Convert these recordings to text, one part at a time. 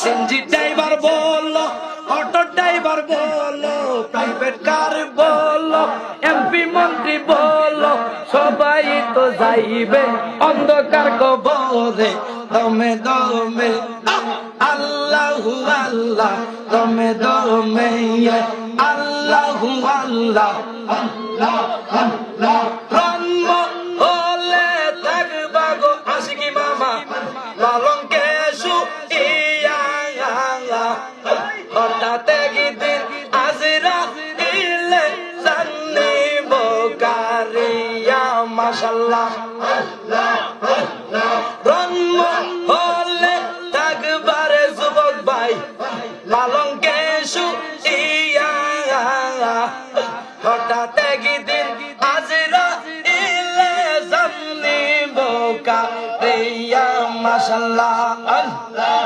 CNG driver বলল, auto driver বলল private car বলল এমপি মন্ত্রী বলল, সবাই তো যাইবে অন্ধকার কবরে, দমে দমে আল্লাহু আল্লাহ, দমে দমে আল্লাহু আল্লাহ। একদিন আজিরা ইলে জানি বোকারিয়া মাশাল্লাহ। জন্ম হলে থাকবারে যুবক ভাই লালঙ্কে ইয়া। হঠাৎ একদিন আজিরা জানি বোকারিয়া মাশাল্লাহ। আল্লাহ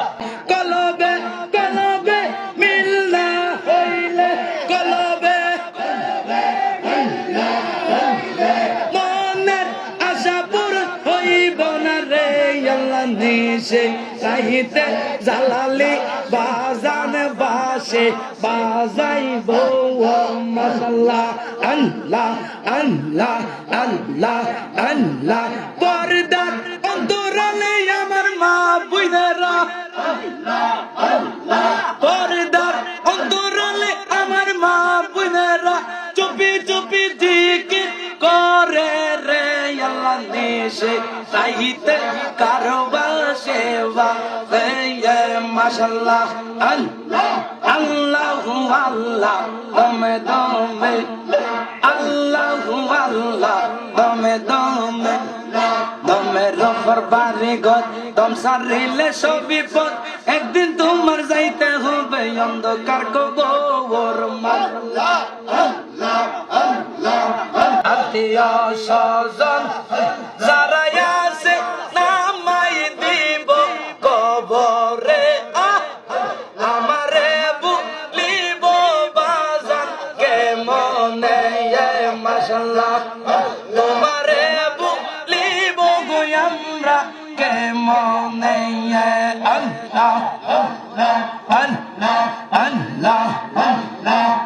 নিশে চাহিতে জালালি বাজান বাসে মাসাল্লাহ আল্লাহ আল্লাহ আল্লাহ আল্লাহ। পর্দার অন্তরালে আমার মা বুইনেরা পর্দার অন্তরালে আমার মা বোনেরা চুপি চুপি সেবা আল্লাহ দমে দমে, আল্লাহ দমে দমে দমে রফর দম সারিলে সবই পথ। একদিন তোমার যাইতে হবে, অন্ধকার কবর মাল্লা আত্মীয় স্বজন যারা আছে নামাই দিব কবরে। আমারে বুলিব বাজান কে মনে মাসাল্লাহ তোমারে বুলিব গো আমরা কে মনে আল্লাহ? আল্লাহ আল্লাহ আল্লাহ আল্লাহ।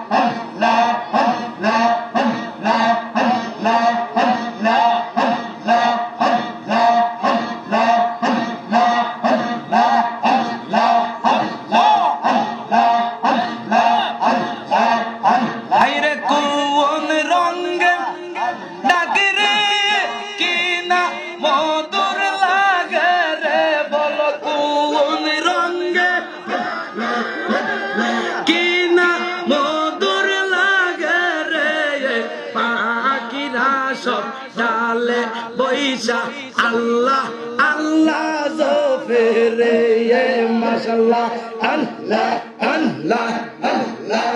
কি না মধুর লাগে রে পাখিরা সব ডালে বৈশা। আল্লাহ আল্লাহ জোফে রে মাশাল্লাহ আল্লাহ আল্লাহ আল্লাহ।